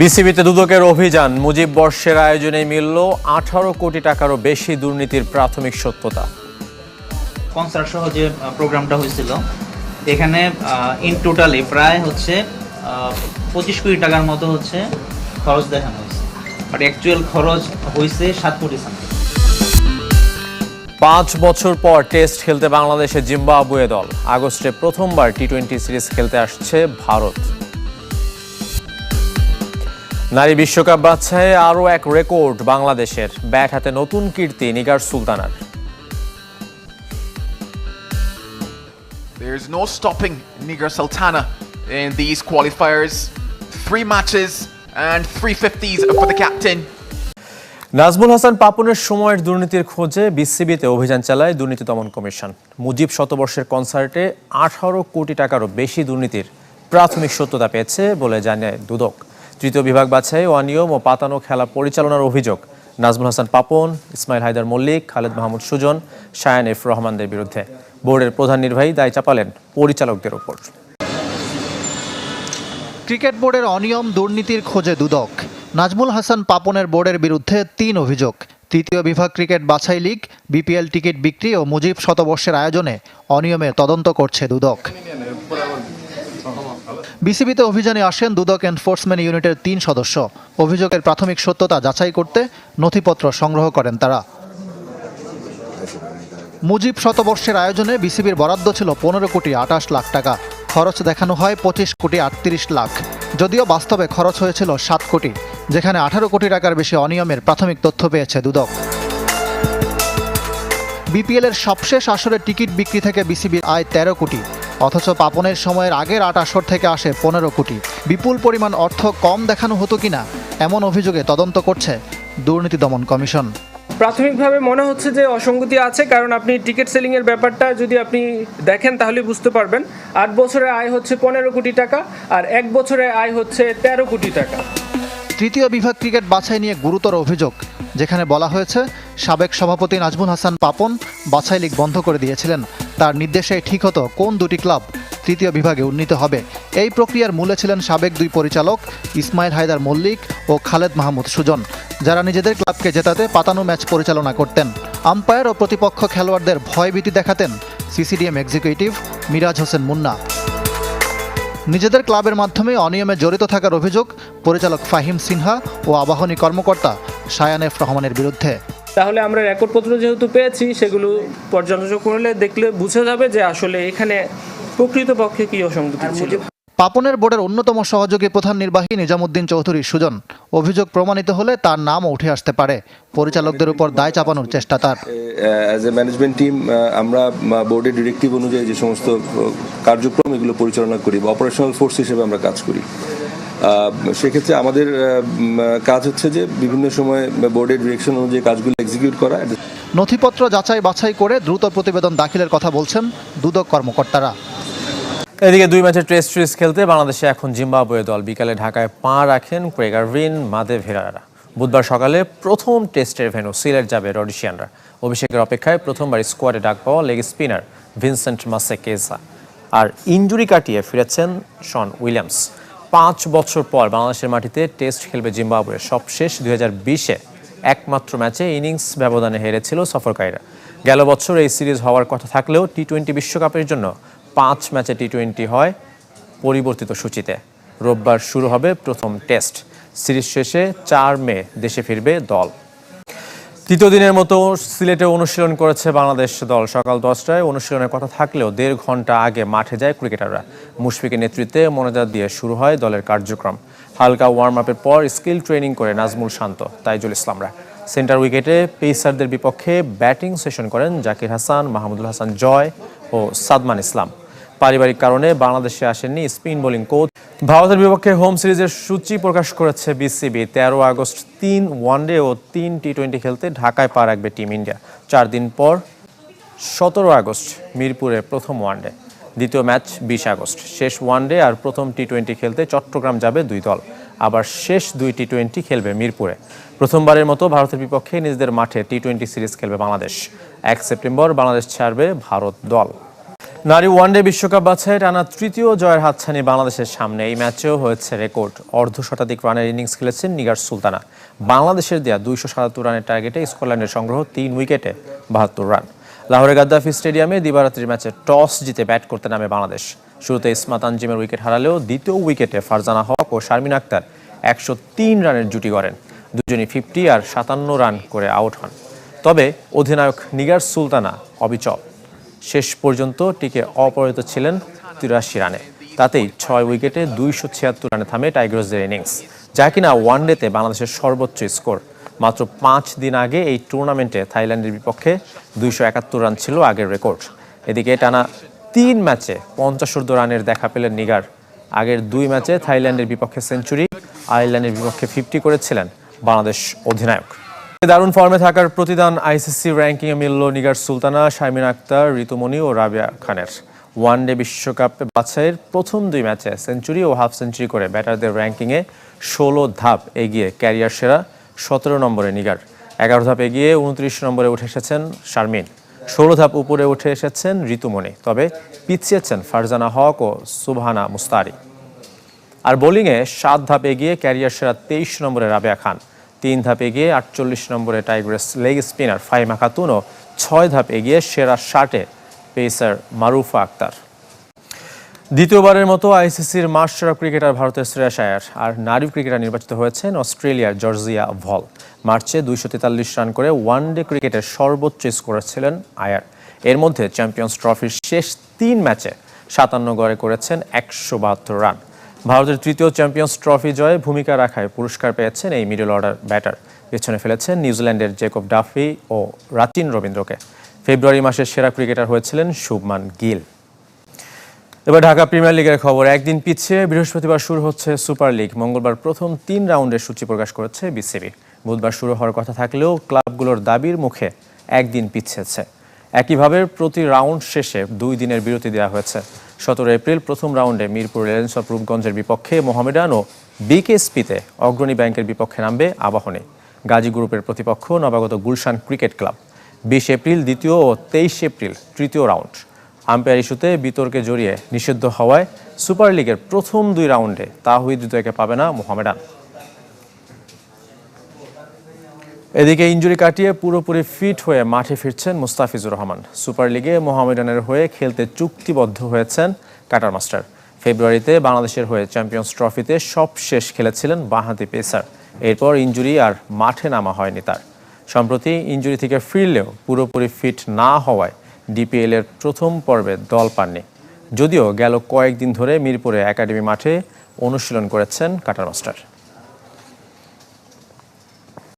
বিসিবিতে দুদকের অভিযান মুজিব বর্ষের আয়োজনে মিলল আঠারো কোটি টাকারও বেশি দুর্নীতির প্রাথমিক সত্যতা। কনসার্ট সহ যে প্রোগ্রামটা হয়েছিল এখানে ইন টোটালি প্রায় হচ্ছে পঁচিশ কোটি টাকার মতো হচ্ছে খরচ দেখানো হয়েছে। বাট অ্যাকচুয়াল খরচ হয়েছে সাত কোটি সামথিং পাঁচ বছর পর টেস্ট খেলতে বাংলাদেশে জিম্বাবুয়ে দল। আগস্টে প্রথমবার টি টোয়েন্টি সিরিজ খেলতে আসছে ভারত। নারী বিশ্বকাপ বাছায় আরও এক রেকর্ড বাংলাদেশের ব্যাট হাতে নতুন কীর্তি Nigar সুলতানার There's no stopping Niger Sultana in these qualifiers. Three matches and three fifties for the captain. Nazmul Hasan পাপনের সময়ের দুর্নীতির খোঁজে বিসিবিতে অভিযান চালায় দুর্নীতি দমন কমিশন মুজিব শতবর্ষের কনসার্টে আঠারো কোটি টাকারও বেশি দুর্নীতির প্রাথমিক সত্যতা পেয়েছে বলে জানায় দুদক তৃতীয় বিভাগ বাছাই ও অনিয়ম ও পাতানো খেলা পরিচালনার অভিযোগ। নাজমুল হাসান পাপন, ইসমাইল হায়দার মল্লিক, খালেদ মাহমুদ সুজন, শায়ান এফ রহমানদের বিরুদ্ধে। বোর্ডের প্রধান নির্বাহী দায় চাপালেন পরিচালকদের ওপর। ক্রিকেট বোর্ডের অনিয়ম দুর্নীতির খোঁজে দুদক। নাজমুল হাসান পাপনের বোর্ডের বিরুদ্ধে তিন অভিযোগ। তৃতীয় বিভাগ ক্রিকেট বাছাই লীগ, বিপিএল টিকিট বিক্রি ও মুজিব শতবর্ষের আয়োজনে অনিয়মে তদন্ত করছে দুদক। বিসিবিতে অভিযানে আসেন দুদক এনফোর্সমেন্ট ইউনিটের তিন সদস্য। অভিযোগের প্রাথমিক সত্যতা যাচাই করতে নথিপত্র সংগ্রহ করেন তারা। মুজিব শতবর্ষের আয়োজনে বিসিবির বরাদ্দ ছিল পনেরো কোটি আটাশ লাখ টাকা। খরচ দেখানো হয় পঁচিশ কোটি আটত্রিশ লাখ। যদিও বাস্তবে খরচ হয়েছিল সাত কোটি, যেখানে আঠারো কোটি টাকার বেশি অনিয়মের প্রাথমিক তথ্য পেয়েছে দুদক। বিপিএলের সবশেষ আসরে টিকিট বিক্রি থেকে বিসিবির আয় তেরো কোটি। অথচ পাপনের সময়ের আগের আট আসর থেকে আসে পনেরো কোটি। বিপুল পরিমাণ অর্থ কম দেখানো হতো কিনা এমন অভিযোগে তদন্ত করছে দুর্নীতি দমন কমিশন। প্রাথমিকভাবে মনে হচ্ছে যে অসঙ্গতি আছে কারণ আপনি টিকিট সেলিং এর ব্যাপারটা যদি আপনি দেখেন তাহলে বুঝতে পারবেন। আট বছরের আয় হচ্ছে পনেরো কোটি টাকা আর এক বছরের আয় হচ্ছে তেরো কোটি টাকা। তৃতীয় বিভাগ ক্রিকেট বাছাই নিয়ে গুরুতর অভিযোগ যেখানে বলা হয়েছে সাবেক সভাপতি নাজমুল হাসান পাপন বাছাই লীগ বন্ধ করে দিয়েছিলেন। তার নির্দেশে ঠিক হতো কোন দুটি ক্লাব তৃতীয় বিভাগে উন্নীত হবে। এই প্রক্রিয়ার মূলে ছিলেন সাবেক দুই পরিচালক ইসমাইল হায়দার মল্লিক ও খালেদ মাহমুদ সুজন, যারা নিজেদের ক্লাবকে জেতাতে পাতানো ম্যাচ পরিচালনা করতেন। আম্পায়ার ও প্রতিপক্ষ খেলোয়াড়দের ভয়ভীতি দেখাতেন সিসিডিএম এক্সিকিউটিভ মিরাজ হোসেন মুন্না। নিজেদের ক্লাবের মাধ্যমে অনিয়মে জড়িত থাকার অভিযোগ পরিচালক ফাহিম সিনহা ও আবাহনী কর্মকর্তা শায়ান এফ রহমানের বিরুদ্ধে। তাহলে আমরা রেকর্ডপত্র যেহেতু পেয়েছি সেগুলো পর্যালোচনা করলে দেখলে বুঝে যাবে যে আসলে এখানে প্রকৃতপক্ষে কি অসঙ্গতি ছিল। পাপনের বোর্ডের অন্যতম সহযোগী প্রধান নির্বাহী নিজামুদ্দিন চৌধুরী সুজন। অভিযোগ প্রমাণিত হলে তার নামও উঠে আসতে পারে। পরিচালকদের উপর দায় চাপানোর চেষ্টা তার। অ্যাজ এ ম্যানেজমেন্ট টিম আমরা বোর্ডের ডিরেক্টিভ অনুযায়ী যে সমস্ত কার্যক্রম এগুলো পরিচালনা করি বা অপারেশনাল ফোর্স হিসেবে আমরা কাজ করি। সেক্ষেত্রে আমাদের কাজ হচ্ছে যে বিভিন্ন সময় বোর্ডের ডিরেকশন অনুযায়ী কাজগুলো এক্সিকিউট করা। নথিপত্র যাচাই বাছাই করে দ্রুত প্রতিবেদন দাখিলের কথা বলছেন দুদক কর্মকর্তারা। এদিকে দুই ম্যাচের টেস্ট সিরিজ খেলতে বাংলাদেশে এখন জিম্বাবুয়ে দল। বিকালে ঢাকায় পা রাখেন ক্রেগারভিন মাদে ভেরারা বুধবার সকালে প্রথম টেস্টের ভেন্যু সিলেট যাবে রডিশিয়ানরা। অভিষেকের অপেক্ষায় প্রথমবার স্কোয়াডে ডাক পাওয়া লেগ স্পিনার ভিনসেন্ট মাসেকেজা আর ইঞ্জুরি কাটিয়ে ফিরেছেন শন উইলিয়ামস। পাঁচ বছর পর বাংলাদেশের মাটিতে টেস্ট খেলবে জিম্বাবুয়ে সবশেষ দুই হাজার বিশে। একমাত্র ম্যাচে ইনিংস ব্যবধানে হেরেছিল সফরকারীরা। গেল বছর এই সিরিজ হওয়ার কথা থাকলেও টি টোয়েন্টি বিশ্বকাপের জন্য পাঁচ ম্যাচে টি টোয়েন্টি হয় পরিবর্তিত সূচিতে। রোববার শুরু হবে প্রথম টেস্ট। সিরিজ শেষে চার মে দেশে ফিরবে দল। তৃতীয় দিনের মতো সিলেটে অনুশীলন করেছে বাংলাদেশ দল। সকাল দশটায় অনুশীলনের কথা থাকলেও দেড় ঘণ্টা আগে মাঠে যায় ক্রিকেটাররা। মুশফিকের নেতৃত্বে মনোজাত দিয়ে শুরু হয় দলের কার্যক্রম। হালকা ওয়ার্ম আপের পর স্কিল ট্রেনিং করে নাজমুল শান্ত, তাইজুল ইসলামরা। সেন্টার উইকেটে পেসারদের বিপক্ষে ব্যাটিং সেশন করেন জাকির হাসান, মাহমুদুল হাসান জয় ও সাদমান ইসলাম। পারিবারিক কারণে বাংলাদেশে আসেননি স্পিন বোলিং কোচ। ভারতের বিপক্ষে হোম সিরিজের সূচি প্রকাশ করেছে বিসিবি। তেরো আগস্ট তিন ওয়ানডে ও তিন টি টোয়েন্টি খেলতে ঢাকায় পা রাখবে টিম ইন্ডিয়া। চার দিন পর সতেরো আগস্ট মিরপুরে প্রথম ওয়ানডে। দ্বিতীয় ম্যাচ বিশ আগস্ট। শেষ ওয়ানডে আর প্রথম টি টোয়েন্টি খেলতে চট্টগ্রাম যাবে দুই দল। আবার শেষ দুই টি টোয়েন্টি খেলবে মিরপুরে। প্রথমবারের মতো ভারতের বিপক্ষে নিজেদের মাঠে টি টোয়েন্টি সিরিজ খেলবে বাংলাদেশ। এক সেপ্টেম্বর বাংলাদেশ ছাড়বে ভারত দল। নারী ওয়ানডে বিশ্বকাপ বাছাই টানা তৃতীয় জয়ের হাতছানি বাংলাদেশের সামনে। এই ম্যাচেও হয়েছে রেকর্ড। অর্ধ শতাধিক রানের ইনিংস খেলেছেন নিগার সুলতানা। বাংলাদেশের দেয়া দুইশো সাতাত্তর রানের টার্গেটে স্কটল্যান্ডের সংগ্রহ তিন উইকেটে বাহাত্তর রান। লাহোরে গাদ্দাফি স্টেডিয়ামে দিবারাত্রির ম্যাচে টস জিতে ব্যাট করতে নামে বাংলাদেশ। শুরুতে ইসমাত আনজিমের উইকেট হারালেও দ্বিতীয় উইকেটে ফারজানা হক ও শারমিন আক্তার একশো তিন রানের জুটি করেন দুজনই ফিফটি আর সাতান্ন রান করে আউট হন। তবে অধিনায়ক নিগার সুলতানা অবিচল। শেষ পর্যন্ত টিকে অপরাজিত ছিলেন তিরাশি রানে। তাতেই ছয় উইকেটে দুইশো ছিয়াত্তর রানে থামে টাইগার্সদের ইনিংস, যা কিনা ওয়ানডেতে বাংলাদেশের সর্বোচ্চ স্কোর। মাত্র পাঁচ দিন আগে এই টুর্নামেন্টে থাইল্যান্ডের বিপক্ষে দুইশো একাত্তর রান ছিল আগের রেকর্ড। এদিকে টানা তিন ম্যাচে পঞ্চাশোর্ধ রানের দেখা পেলেন নিগার। আগের দুই ম্যাচে থাইল্যান্ডের বিপক্ষে সেঞ্চুরি, আয়ারল্যান্ডের বিপক্ষে ফিফটি করেছিলেন বাংলাদেশ অধিনায়ক। দারুণ ফর্মে থাকার প্রতিদান আইসিসি র্যাঙ্কিংয়ে মিলল নিগার সুলতানা শারমিন আক্তার, ঋতুমণি ও রাবিয়া খানের। ওয়ানডে বিশ্বকাপ বাছাইয়ের প্রথম দুই ম্যাচে সেঞ্চুরি ও হাফ সেঞ্চুরি করে ব্যাটারদের র্যাঙ্কিংয়ে ষোলো ধাপ এগিয়ে ক্যারিয়ার সেরা সতেরো নম্বরে নিগার। এগারো ধাপ এগিয়ে উনত্রিশ নম্বরে উঠে এসেছেন শারমিন। ষোলো ধাপ উপরে উঠে এসেছেন ঋতুমণি। তবে পিছিয়েছেন ফারজানা হক ও সুবহানা মুস্তারি। আর বোলিংয়ে সাত ধাপ এগিয়ে ক্যারিয়ার সেরা তেইশ নম্বরে রাবেয়া খান। তিন ধাপ এগিয়ে আটচল্লিশ নম্বরে tigress leg spinner Fahima Khatun ও ছয় ধাপ এগিয়ে সেরা ষাটে পেসার মারুফা আক্তার। দ্বিতীয়বারের মতো আইসিসির মার্চ ক্রিকেটার ভারতের শ্রেয়াস আয়ার আর নারী ক্রিকেটার নির্বাচিত হয়েছেন অস্ট্রেলিয়ার জর্জিয়া ভল। মার্চে দুইশো তেতাল্লিশ রান করে ওয়ানডে ক্রিকেটের সর্বোচ্চ স্কোরার ছিলেন আয়ার। এর মধ্যে চ্যাম্পিয়ন্স ট্রফির শেষ তিন ম্যাচে সাতান্ন গড়ে করেছেন একশো বাহাত্তর রান। ভারতের তৃতীয় চ্যাম্পিয়ন্স ট্রফি জয়ে ভূমিকা রাখায় পুরস্কার পেয়েছেন এই মিডল অর্ডার ব্যাটার। পেছনে ফেলেছেন নিউজিল্যান্ডের জেকব ডাফি ও রাচিন রবীন্দ্রকে। ফেব্রুয়ারি মাসের সেরা ক্রিকেটার হয়েছিলেন শুভমান গিল। এবার ঢাকা প্রিমিয়ার লিগের খবর, একদিন পিছিয়ে বৃহস্পতিবার শুরু হচ্ছে সুপার লিগ। মঙ্গলবার প্রথম তিন রাউন্ডের সূচি প্রকাশ করেছে বিসিবি। বুধবার শুরু হওয়ার কথা থাকলেও ক্লাবগুলোর দাবির মুখে একদিন পিছিয়েছে। একইভাবে প্রতি রাউন্ড শেষে দুই দিনের বিরতি দেওয়া হয়েছে। সতেরো এপ্রিল প্রথম রাউন্ডে মিরপুর রিলায়েন্স অফ রূপগঞ্জের বিপক্ষে মোহামেডান ও বিকেএসপিতে অগ্রণী ব্যাংকের বিপক্ষে নামবে আবাহনে। গাজী গ্রুপের প্রতিপক্ষ নবাগত গুলশান ক্রিকেট ক্লাব। বিশ এপ্রিল দ্বিতীয় ও তেইশ এপ্রিল তৃতীয় রাউন্ড। আম্পায়ার ইস্যুতে বিতর্কে জড়িয়ে নিষিদ্ধ হওয়ায় সুপার লিগের প্রথম দুই রাউন্ডে তাহিদ দ্বিতীয়কে পাবে না মোহামেডান। এদিকে ইঞ্জুরি কাটিয়ে পুরোপুরি ফিট হয়ে মাঠে ফিরছেন মুস্তাফিজুর রহমান। সুপার লিগে মোহামেডানের হয়ে খেলতে চুক্তিবদ্ধ হয়েছেন কাটার মাস্টার। ফেব্রুয়ারিতে বাংলাদেশের হয়ে চ্যাম্পিয়ন্স ট্রফিতে সব শেষ খেলেছিলেন বাঁহাতি পেসার। এরপর ইঞ্জুরি আর মাঠে নামা হয়নি তার। সম্প্রতি ইঞ্জুরি থেকে ফিরলেও পুরোপুরি ফিট না হওয়ায় ডিপিএল এর প্রথম পর্বে দল পাননি। যদিও গেল কয়েকদিন ধরে মিরপুরে একাডেমি মাঠে অনুশীলন করেছেন কাটার মাস্টার।